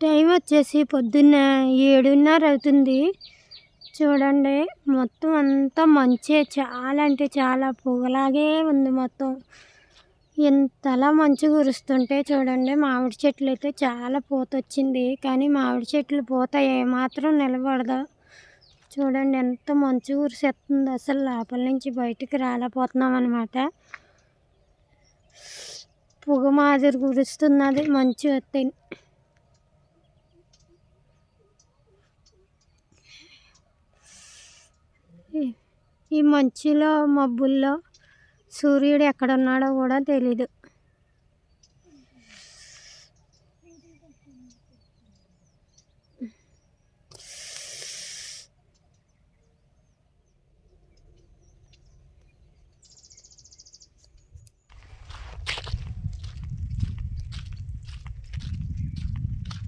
Time వచ్చేసి పొద్దున్న ఏడున్నర అవుతుంది. చూడండి మొత్తం అంతా మంచే చాలా అంటే చాలా పొగలాగే ఉంది మొత్తం. ఎంతలా మంచు కురుస్తుంటే చూడండి మామిడి చెట్లు అయితే చాలా పూత వచ్చింది. కానీ మామిడి చెట్లు పూత ఏమాత్రం నిలబడదు. చూడండి ఎంత మంచు కురిసేస్తుంది. అసలు లోపల నుంచి బయటికి రాలేకపోతున్నాం అనమాట పొగ మాదిరి కురుస్తున్నది మంచు వస్తే ఈ- మంచులో మబ్బుల్లో సూర్యుడు ఎక్కడున్నాడో కూడా తెలీదు.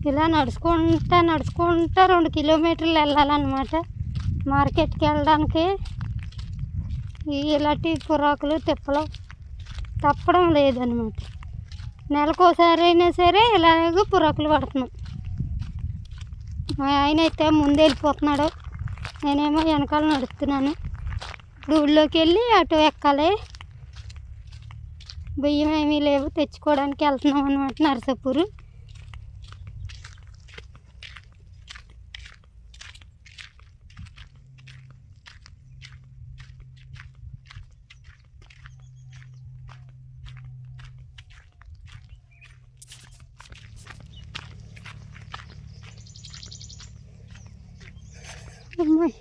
ఇలా నడుచుకుంటా నడుచుకుంటా రెండు కిలోమీటర్లు వెళ్ళాలన్నమాట. మార్కెట్కి వెళ్ళడానికి ఇలాంటి పురాకులు తిప్పలు తప్పడం లేదనమాట నెలకోసారి అయినా సరే ఇలాగ పురాకులు పడుతున్నాం మా ఆయన అయితే ముందు వెళ్ళిపోతున్నాడు. నేనేమో వెనకాల నడుస్తున్నాను. ఇప్పుడు ఊళ్ళోకి వెళ్ళి ఆటో ఎక్కాలి. బియ్యం ఏమీ లేవు. తెచ్చుకోవడానికి వెళ్తున్నాం అనమాట నరసాపూర్. అమ్మాయి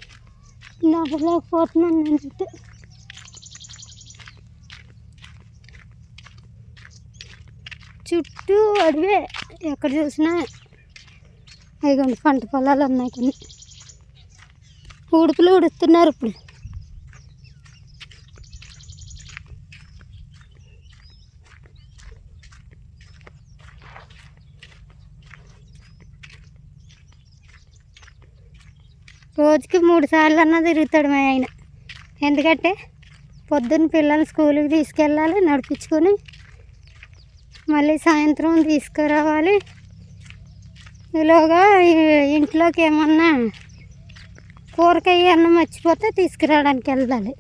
నవ్వలేకపోతున్నాను చెప్తే. చుట్టూ అడివే ఎక్కడ చూసినా ఐదు పంట పొలాలు ఉన్నాయి కొన్ని. ఉడుపులు ఉడుతున్నారు ఇప్పుడు. రోజుకి మూడు సార్లు అన్నా తిరుగుతాడు మా ఆయన. ఎందుకంటే పొద్దున్న పిల్లల్ని స్కూల్కి తీసుకెళ్ళాలి నడిపించుకొని మళ్ళీ సాయంత్రం తీసుకురావాలి. ఈలోగా ఇంట్లోకి ఏమన్నా కూరగాయ అన్నం మర్చిపోతే తీసుకురావడానికి వెళ్ళాలి.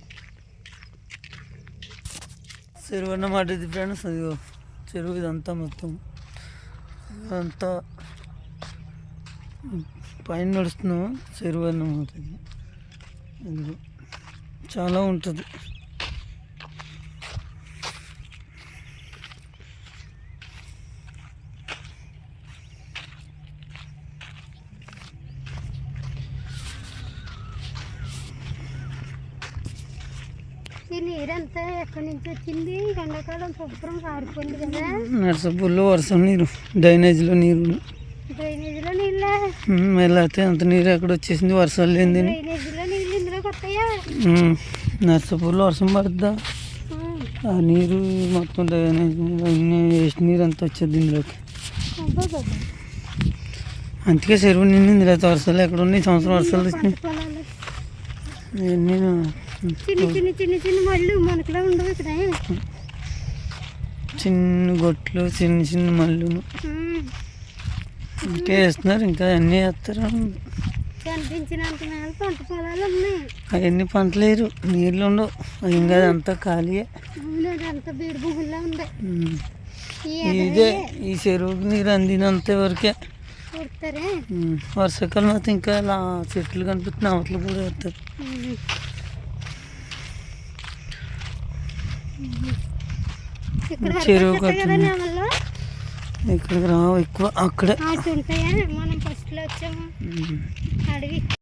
చెరువు అన్నమాట ఇది ఫ్రెండ్స్ చెరువు ఇదంతా మొత్తం. అంతా పైన నడుస్తున్నాము చెరువు అన్నమాట ఇది ఇదిగో చాలా ఉంటుంది. నీరంతా ఎక్కడి నుంచి వచ్చింది? ఎండాకాలం శుభ్రం కారిపోయింది కదా. నర్సపూర్లో వర్షం నీరు డ్రైనేజీలో నీరు. వెళ్ళైతే అంత నీరు ఎక్కడ వచ్చేసింది వర్షాలు లేని నర్సపూర్లో వర్షం పడుద్దా? ఉమ్. ఆ నీరు మొత్తం వేస్ట్ నీరు అంతా వచ్చేది ఇందులోకి. అందుకే చెరువు నిండింది లేకపోతే వర్షాలు ఎక్కడ ఉన్నాయి? సంవత్సరం వర్షాలు వచ్చినాయి. ఇవన్నీ చిన్న చిన్న చిన్న చిన్న మళ్ళు మనకులా ఉండవు ఇక్కడ. చిన్న గొట్లు చిన్న చిన్న ఉమ్. ఇంకా వేస్తున్నారు ఇంకా అన్నీ వేస్తారు. కనిపించినంత పంట పొలాలు ఉన్నాయి. అవన్నీ పంటలేరు. నీళ్ళు ఉండవు. ఇంకా అదంతా ఖాళీయే. అవును అదంతా బీడు భూముల్లో ఉంది. ఉమ్. ఈ ఇదే ఈ చెరువుకి నీరు అందినంత వరకే. వర్షాకాలం అయితే ఇంకా అలా చెట్లు కనిపిస్తున్నాయి. అవతలు కూడా వేస్తారు. చెరువు కట్టింది. ఇక్కడికి రావు ఎక్కువ అక్కడే. మనం ఫస్ట్లో వచ్చాము. అడవి